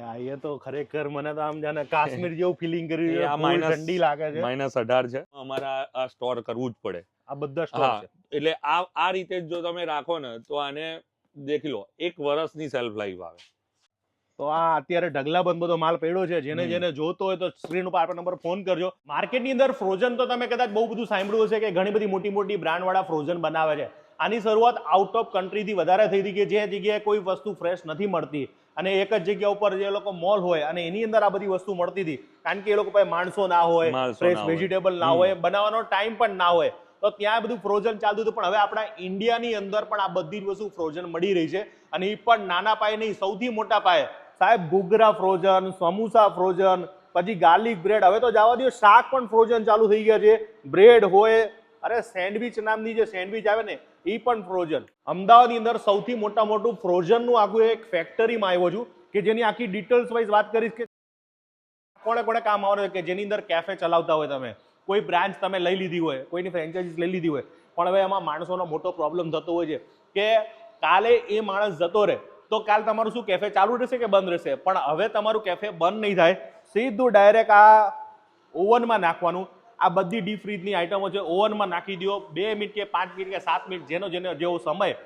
ભાઈ આ તો ખરેખર મને તો આમ જાણે કાશ્મીર જેવું ફિલિંગ કર્યું આ માઇનસ ઠંડી લાગે છે. માઇનસ અઢાર છે. અમારે આ- સ્ટોર કરવું જ પડે. આ બધા સ્ટોર છે. એટલે આ આ રીતે જ તમે રાખો ને તો આને દેખી લો એક વર્ષની સેલ્ફ લાઈફ આવે. તો આ અત્યારે ઢગલા બંધ બધો માલ પડ્યો છે. જેને જેને જોતો હોય તો સ્ક્રીન ઉપર આપણા નંબર ફોન કરજો. માર્કેટની અંદર ફ્રોઝન તો તમે કદાચ બહુ બધું સાંભળ્યું હશે કે ઘણી બધી મોટી મોટી બ્રાન્ડ વાળા ફ્રોઝન બનાવે છે. આની શરૂઆત આઉટ ઓફ કન્ટ્રીથી વધારે થઈ હતી કે જે જગ્યાએ કોઈ વસ્તુ ફ્રેશ નથી મળતી. અને એક જ જગ્યા ઉપર જે લોકો મોલ હોય અને એની અંદર આ બધી વસ્તુ મળતી હતી. કારણ કે એ લોકો પાસે માણસો ના હોય ફ્રેશ વેજીટેબલ ના હોય બનાવવાનો ટાઈમ પણ ના હોય. તો ત્યાં બધું ફ્રોઝન ચાલતું હતું. પણ હવે આપણા ઇન્ડિયાની અંદર પણ આ બધી જ વસ્તુ ફ્રોઝન મળી રહી છે. અને એ પણ નાના પાયે નહીં સૌથી મોટા પાયે. સાહેબ ઘૂઘરા ફ્રોઝન સમોસા ફ્રોઝન પછી ગાર્લિક બ્રેડ હવે તો જવા દો શાક પણ ફ્રોઝન ચાલુ થઈ ગયા છે. બ્રેડ હોય અરે સેન્ડવિચ નામની જે સેન્ડવિચ આવે ને એ પણ ફ્રોઝન અમદાવાદની અંદર સૌથી મોટા મોટું ફ્રોઝનનું આખું એક ફેક્ટરીમાં આવ્યો છું કે જેની આખી ડિટેલ્સ વાઇઝ વાત કરીશ કે કોણે કોણે કામ આવવાનું કે જેની અંદર કેફે ચલાવતા હોય તમે. કોઈ બ્રાન્ચ તમે લઈ લીધી હોય, કોઈની ફ્રેન્ચાઇઝીસ લઈ લીધી હોય. પણ હવે એમાં માણસોનો મોટો પ્રોબ્લેમ થતો હોય છે કે કાલે એ માણસ જતો રહે તો કાલ તમારું શું કેફે ચાલુ રહેશે કે બંધ રહેશે? પણ હવે તમારું કેફે બંધ નહીં થાય. સીધું ડાયરેક્ટ આ ઓવનમાં નાખવાનું. આ બધી ડીપ ફ્રીજની આઇટમો છે ઓવનમાં નાખી દો બે મિનિટ કે પાંચ મિનિટ કે સાત મિનિટ જેનો જેનો જેવો સમય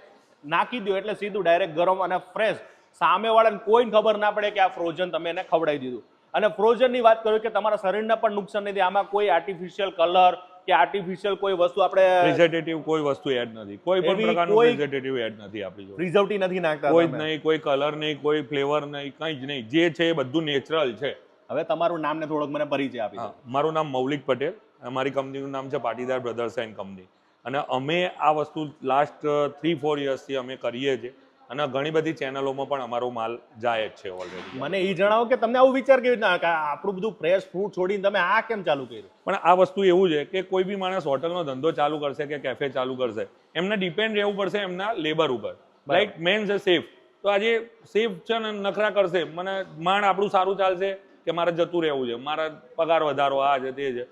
નાખી દો એટલે સીધું ડાયરેક્ટ ગરમ અને ફ્રેશ સામેવાળાને કોઈને ખબર ના પડે કે આ ફ્રોઝન તમે એને ખવડાવી દીધું. અને ફ્રોઝનની વાત કરું કે તમારા શરીરને પણ નુકસાન નથી આમાં કોઈ આર્ટિફિશિયલ કલર કે આર્ટિફિશિયલ કોઈ વસ્તુ આપણે પ્રિઝર્વેટિવ કોઈ વસ્તુ એડ નથી. કોઈ પણ પ્રકારનું પ્રિઝર્વેટિવ એડ નથી આપણી જોડે. પ્રિઝર્વેટિવ નથી નાખતા કોઈ નહીં કોઈ કલર નહીં કોઈ ફ્લેવર નહીં કંઈ જ નહીં. જે છે એ બધું નેચરલ છે. હવે તમારું નામ ને થોડોક મને પરિચય આપી મારું નામ મૌલિક પટેલ અમારી કંપનીનું નામ છે પાટીદાર બ્રધર્સ એન્ડ કંપની. અને અમે આ વસ્તુ લાસ્ટ થ્રી ફોર યર્સથી અમે કરીએ છીએ. અને ઘણી બધી ચેનલોમાં પણ અમારો માલ જાય જ છે ઓલરેડી મને એ જણાવો કે તમને આવું વિચાર કેવી રીતના કે આપણું બધું ફ્રેશ ફ્રૂટ છોડીને તમે આ કેમ ચાલુ કર્યું? પણ આ વસ્તુ એવું છે કે કોઈ બી માણસ હોટલનો ધંધો ચાલુ કરશે કે કેફે ચાલુ કરશે એમને ડિપેન્ડ રહેવું પડશે એમના લેબર ઉપર. લાઈક મેન છે સેફ તો આજે સેફ છે ને નખરા કરશે. મને માંડ આપણું સારું ચાલશે. કે મારે જતું રહેવું છે મારા પગાર વધારો આ છે તે છે.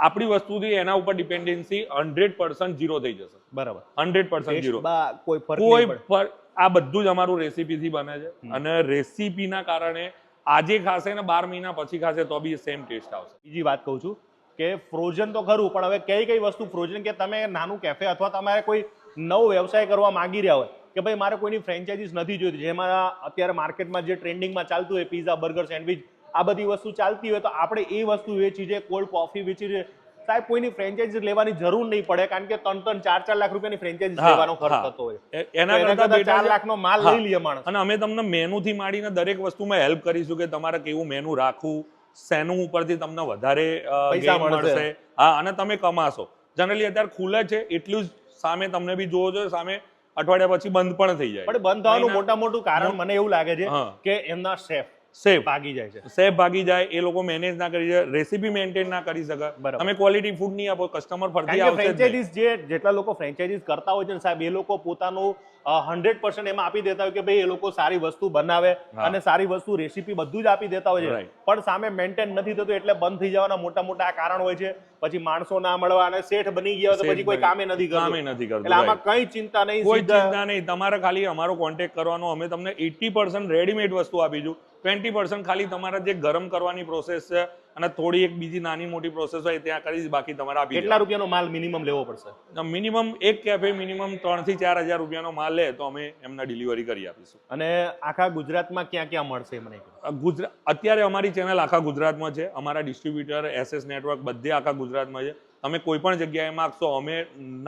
આપણી વસ્તુથી એના ઉપર ડિપેન્ડન્સી હંડ્રેડ પર્સન્ટ ઝીરો થઈ જશે. બરાબર. હંડ્રેડ પર્સન્ટ બા- કોઈ આ બધું જ અમારું રેસીપીથી બને છે. અને રેસીપીના કારણે આજે ખાશે ને બાર મહિના પછી ખાશે તો બી સેમ ટેસ્ટ આવશે. બીજી વાત કહું છું કે ફ્રોઝન તો ખરું પણ હવે કઈ કઈ વસ્તુ ફ્રોઝન કે તમે નાનું કેફે અથવા તમારે કોઈ નવો વ્યવસાય કરવા માંગી રહ્યા હોય કે ભાઈ મારે કોઈની ફ્રેન્ચાઇઝીસ નથી જોઈતી જેમાં અત્યારે માર્કેટમાં જે ટ્રેન્ડિંગમાં ચાલતું હોય પીઝા બર્ગર સેન્ડવિચ આ બધી વસ્તુ ચાલતી હોય તો આપણે એ વસ્તુ વેચી છે કોલ્ડ કોફી વેચી છે. સાહેબ કોઈની ફ્રેન્ચાઇઝી લેવાની જરૂર નહીં પડે કારણ કે ત્રણ ત્રણ ચાર ચાર લાખ રૂપિયાની ફ્રેન્ચાઇઝ લેવાનો ખર્ચ થતો હોય. એના કરતા ચાર લાખનો માલ લઈ લઈએ માણસ. અને અમે તમને મેનુથી માંડીને દરેક વસ્તુમાં હેલ્પ કરીશું કે તમારે કેવું મેનુ રાખવું શેનું ઉપરથી તમને વધારે પૈસા. મળશે. હા અને તમે કમાશો. જનરલી અત્યારે ખુલે છે એટલું જ સામે તમને બી જોવો જોઈએ સામે અઠવાડિયા પછી બંધ પણ થઈ જાય. પણ બંધ થવાનું મોટા મોટું કારણ મને એવું લાગે છે કે એમના શેફ સેફ ભાગી જાય છે. સેફ ભાગી જાય એ લોકો મેનેજ ના કરી શકે રેસીપી મેન્ટેન ના કરી શકે. બરાબર. તમે ક્વોલિટી ફૂડ નહીં આપો કસ્ટમર ફરતી આવશે ફ્રેન્ચાઇઝીસ જે જેટલા લોકો ફ્રેન્ચાઇઝીસ કરતા હોય છે સાહેબ એ લોકો પોતાનું હંડ્રેડ પર્સન્ટ એમાં આપી દેતા હોય કે ભાઈ એ લોકો સારી વસ્તુ બનાવે અને સારી વસ્તુ રેસીપી બધું જ આપી દેતા હોય છે. પણ સામે મેન્ટેન નથી થતું એટલે બંધ થઈ જવાના મોટા મોટા આ કારણ હોય છે. પછી માણસો ના મળવા અને શેઠ બની ગયા તો પછી કોઈ કામે નથી કામે નથી કરતું, એટલે આમાં કઈ ચિંતા નહીં કોઈ ચિંતા નહીં. તમારે ખાલી અમારો કોન્ટેક્ટ કરવાનો અમે તમને એટી પર્સન્ટ રેડીમેડ વસ્તુ આપીશું ટ્વેન્ટી પર્સન્ટ ખાલી તમારા જે ગરમ કરવાની પ્રોસેસ છે અને થોડી એક બીજી નાની મોટી પ્રોસેસ હોય ત્યાં કરીશ બાકી તમારે આપી કેટલા રૂપિયાનો માલ મિનિમમ લેવો પડશે? મિનિમમ એક કેફે મિનિમમ ત્રણથી ચાર હજાર રૂપિયાનો માલ લે તો અમે એમને ડિલિવરી કરી આપીશું. અને આખા ગુજરાતમાં ક્યાં ક્યાં મળશે મને ગુજરાત અત્યારે અમારી ચેનલ આખા ગુજરાતમાં છે. અમારા ડિસ્ટ્રીબ્યુટર એસએસ નેટવર્ક બધે આખા ગુજરાતમાં છે. તમે કોઈ પણ જગ્યાએ માગશો અમે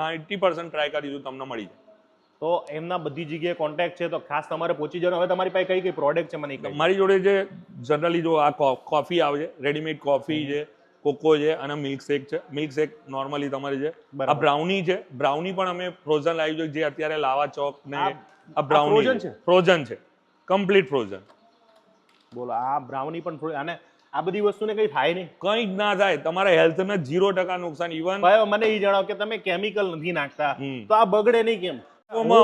નાઇન્ટી પર્સન્ટ ટ્રાય કરીશું તમને મળી જાય. તો એમના બધી જગ્યાએ કોન્ટેક્ટ છે તો ખાસ તમારે પહોંચી જવાનું. હવે તમારી પાસે કઈ કઈ પ્રોડક્ટ છે મને મારી જોડે જે જનરલી જો આ કોફી આવે છે રેડીમેડ કોફી છે કોકો છે અને મિલ્ક શેક છે. મિલ્ક શેક નોર્મલી તમારી છે આ બ્રાઉની છે. બ્રાઉની પણ અમે ફ્રોઝન લાવી છે જે અત્યારે લાવા ચોક ને આ- બ્રાઉની છે? ફ્રોઝન છે. કમ્પ્લીટ ફ્રોઝન બોલો આ બ્રાઉની પણ અને આ બધી વસ્તુને કઈ થાય નહીં? કઈ જ ના થાય. તમારા હેલ્થને જીરો ટકા નુકસાન. ઇવન ભાઈ મને એ જણાવો કે તમે કેમિકલ નથી નાખતા. તો આ બગડે નહીં કેમ?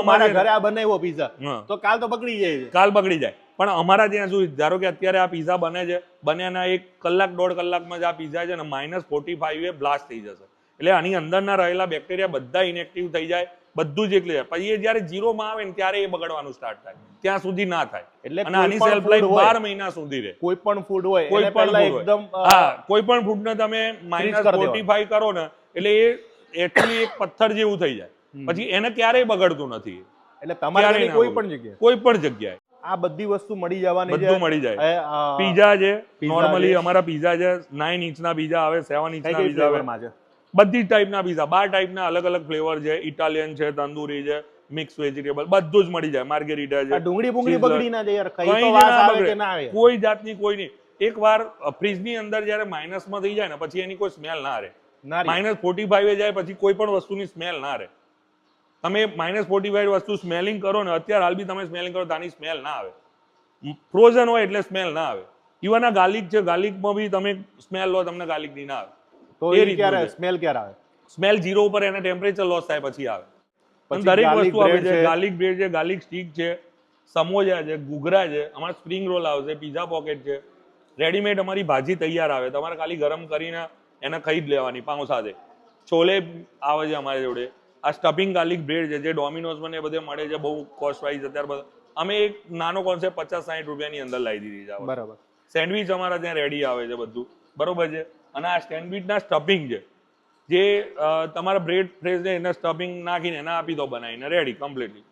મારા ઘરે આ બનાવ્યો પીઝા તો કાલ તો બગડી જાય કાલ બગડી જાય. પણ અમારા ત્યાં શું ધારો કે અત્યારે આ પીઝા બને છે બન્યાના એક કલાક દોઢ કલાકમાં જ આ પીઝા છે ને માઇનસ ફોર્ટી ફાઈવ એ બ્લાસ્ટ થઈ જશે. એટલે આની અંદરના રહેલા બેક્ટેરિયા બધા ઇનેક્ટિવ થઈ જાય બધું જ એકલી જાય. પછી એ જ્યારે ઝીરોમાં આવે ને ત્યારે એ બગડવાનું સ્ટાર્ટ થાય. ત્યાં સુધી ના થાય. એટલે આની સેલ્ફ લાઈફ બાર મહિના સુધી રહે. કોઈ પણ ફૂડ હોય કોઈ પણ. એકદમ હા કોઈ પણ ફૂડને તમે માઇનસ ફોર્ટી કરો ને એટલે એ એકચુઅલી એક પથ્થર જેવું થઈ જાય. પછી એને ક્યારેય બગડતું નથી. એટલે તમારે ના કોઈ પણ જગ્યાએ? કોઈ પણ જગ્યાએ. આ બધી વસ્તુ મળી જવાની બધું મળી જાય. પીઝા છે. નોર્મલી અમારા પીઝા છે. નાઇન ઇંચના પીઝા આવે સેવન ઇંચના પીઝા આવે. બધી ટાઈપ ટાઈપના પીઝા. બાર ટાઈપના અલગ અલગ ફ્લેવર છે. ઇટાલિયન છે તંદુરી છે મિક્સ વેજીટેબલ બધું જ મળી જાય. માર્ગેરિટા છે ડુંગળી બુંગળી બગડી ના જાય યાર. કઈ તો વાસ આવે કે ના આવે? કોઈ જાતની કોઈ નહીં. એકવાર ફ્રીજની અંદર જ્યારે માઇનસમાં થઈ જાય ને પછી એની કોઈ સ્મેલ ના રહે. માઇનસ ફોર્ટી ફાઈવ જાય પછી કોઈ પણ વસ્તુની સ્મેલ ના રહે. તમે માઇનસ ફોર્ટી ફાઈવ વસ્તુ સ્મેલિંગ કરો ને અત્યારે હાલ બી તમે સ્મેલિંગ કરો તાની સ્મેલ ના આવે. ફ્રોઝન હોય એટલે સ્મેલ ના આવે. ઇવન આ ગાર્લિક છે ગાર્લિકમાં બી તમે સ્મેલ લો તમને ગાર્લિકની ના આવે. તો એ ક્યારે સ્મેલ ક્યારે આવે? સ્મેલ જીરો ઉપર એને ટેમ્પરેચર લોસ થાય પછી આવે. દરેક વસ્તુ આવે છે છે. ગાર્લિક બ્રેડ છે ગાર્લિક સ્ટીક છે સમોસા છે ઘૂઘરા છે અમારા સ્પ્રિંગ રોલ આવશે પીઝા પોકેટ છે. રેડીમેડ અમારી ભાજી તૈયાર આવે. તમારે ખાલી ગરમ કરીને એને ખાઈ જ લેવાની પાઉં સાથે. છોલે આવે છે અમારી જોડે. આ સ્ટફિંગ ગાર્લિક બ્રેડ છે જે ડોમિનોઝમાં ને બધે મળે છે બહુ કોસ્ટ વાઇઝ અત્યારે બધા અમે એક નાનો કોન્સેપ્ટ પચાસ સાહીઠ રૂપિયાની અંદર લાવી દીધી છે બરાબર. સેન્ડવિચ અમારા ત્યાં રેડી આવે છે બધું બરોબર છે? અને આ સેન્ડવિચના સ્ટફિંગ છે જે તમારા બ્રેડ ફ્રેશ છે એના સ્ટફિંગ નાખીને એના આપી દો બનાવીને ready completely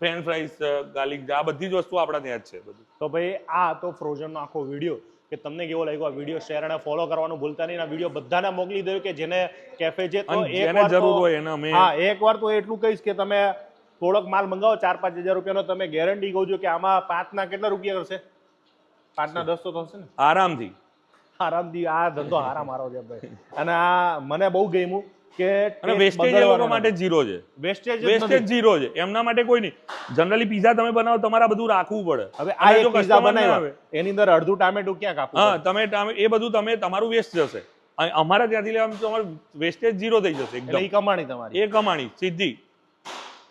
French fries garlic આ બધી જ વસ્તુ આપણા ત્યાં જ છે બધું. તો ભાઈ આ તો ફ્રોઝનનો આખો વીડિયો કે તમને કેવો લાગ્યો? આ વીડિયો શેર અને ફોલો કરવાનું ભૂલતા નહીં. આ વીડિયો બધાને મોકલી દો કે જેને કેફે છે તો અને એક વાર તો- જરૂર હોય એને અમે- હા એકવાર તો એટલું કહીશ કે તમે થોડોક માલ મંગાવો ચાર પાંચ હજાર રૂપિયાનો તમે ગેરંટી કહું છું કે આમાં પાંચના કેટલા રૂપિયા કરશે પાંચના દસ તો થશે ને? આરામથી. આરામથી આ ધંધો હારા મારો છે ભાઈ. અને આ મને બહુ ગમ્યું. કે અને વેસ્ટેજ એ લોકો માટે જીરો છે. વેસ્ટેજ વેસ્ટેજ જીરો છે. એમના માટે કોઈ નહીં. જનરલી પીઝા તમે બનાવો તમારે બધું રાખવું પડે. હવે આ જો પીઝા બનાવ્યો એની અંદર અડધું ટામેટું ક્યાં કાપવું હા તમે ટામે- એ બધું તમે તમારું વેસ્ટ જશે. અને અમારા ત્યાંથી લેવામાં તો તમારું વેસ્ટેજ ઝીરો થઈ જશે એકદમ. એ કમાણી તમારી. એ કમાણી સીધી.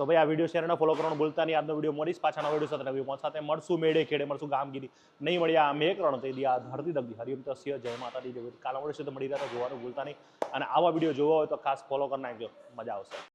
તો ભાઈ આ વીડિયો શેર અને ફોલો કરવાનું ભૂલતા નહીં. આજનો વીડિયો મળીશ પાછાના વીડિયો સાથે નવી સાથે. મળશું, મેળે ખેડે, મળશું, ગામગીરી. નહીં મળ્યા આ મેં થઈ તે આ ધરતી દબી હરિયમ તસ્ય, જય માતાજી, જય કાલા મળશે તો મળી રહ્યા તો જોવાનું ભૂલતા નહીં. અને આવા વીડિયો જોવા હોય તો ખાસ ફોલો કરી નાખજો. મજા આવશે.